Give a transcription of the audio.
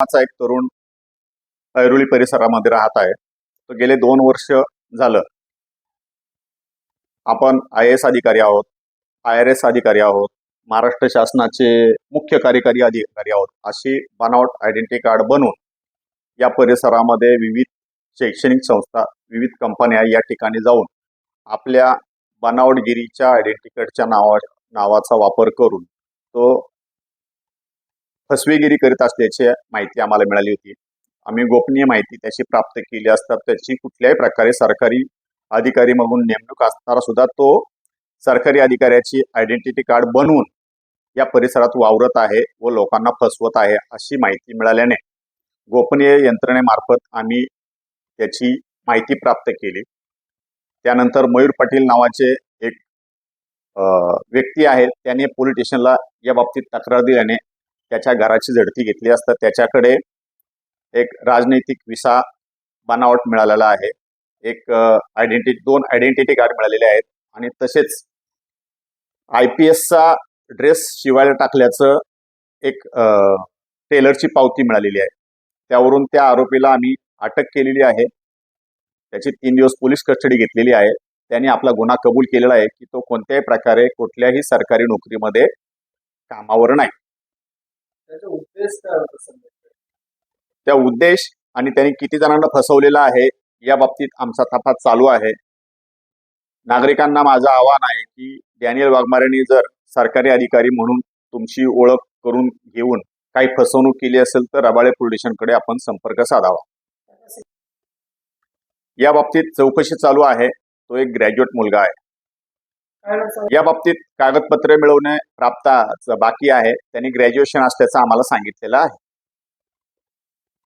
माझा एक तरुण ऐरोली परिसरामध्ये राहत आहे. तो गेले दोन वर्ष झालं. आपण आय एस अधिकारी आहोत आय आर एस अधिकारी आहोत महाराष्ट्र शासनाचे मुख्य कार्यकारी अधिकारी आहोत अशी बनावट आयडेंटिटी कार्ड बनवून या परिसरामध्ये विविध शैक्षणिक संस्था विविध कंपन्या या ठिकाणी जाऊन आपल्या बनावटगिरीच्या आयडेंटिटी कार्डच्या नावा नावाचा वापर करून तो फसवेगिरी करीत असल्याची माहिती आम्हाला मिळाली होती. आम्ही गोपनीय माहिती त्याची प्राप्त केली असता त्याची कुठल्याही प्रकारे सरकारी अधिकारी म्हणून नेमणूक असताना सुद्धा तो सरकारी अधिकाऱ्याची आयडेंटिटी कार्ड बनवून या परिसरात वावरत आहे व लोकांना फसवत आहे अशी माहिती मिळाल्याने गोपनीय यंत्रणेमार्फत आम्ही त्याची माहिती प्राप्त केली. त्यानंतर मयूर पाटील नावाचे व्यक्ती आहेत त्याने पोलीस स्टेशनला या बाबतीत तक्रार दिल्याने त्याच्या घराची झडती घेतली असता त्याच्याकडे एक राजनैतिक विसा बनावट मिळालेला आहे. एक आयडेंटिटी दोन आयडेंटिटी कार्ड मिळालेले आहेत आणि तसेच आय पी एसचा ड्रेस शिवायला टाकल्याचं एक टेलरची पावती मिळालेली आहे. त्यावरून त्या आरोपीला आम्ही अटक केलेली आहे. त्याची तीन दिवस पोलीस कस्टडी घेतलेली आहे. त्यांनी आपला गुन्हा कबूल केलेला आहे की तो कोणत्याही प्रकारे कुठल्याही सरकारी नोकरीमध्ये कामावर नाही. त्या उद्देश आणि त्यांनी किती जणांना फसवलेलं आहे या बाबतीत आमचा तपास चालू आहे. नागरिकांना माझं आव्हान आहे की डॅनियल वाघमारेंनी जर सरकारी अधिकारी म्हणून तुमची ओळख करून घेऊन काही फसवणूक केली असेल तर रबाळे पोलीस स्टेशनकडे आपण संपर्क साधावा. या बाबतीत चौकशी चालू आहे. तो एक ग्रॅज्युएट मुलगा आहे. या बाबतीत कागदपत्रे मिळवणे प्राप्त बाकी आहे. त्यांनी ग्रॅज्युएशन असल्याचं आम्हाला सांगितलेलं आहे.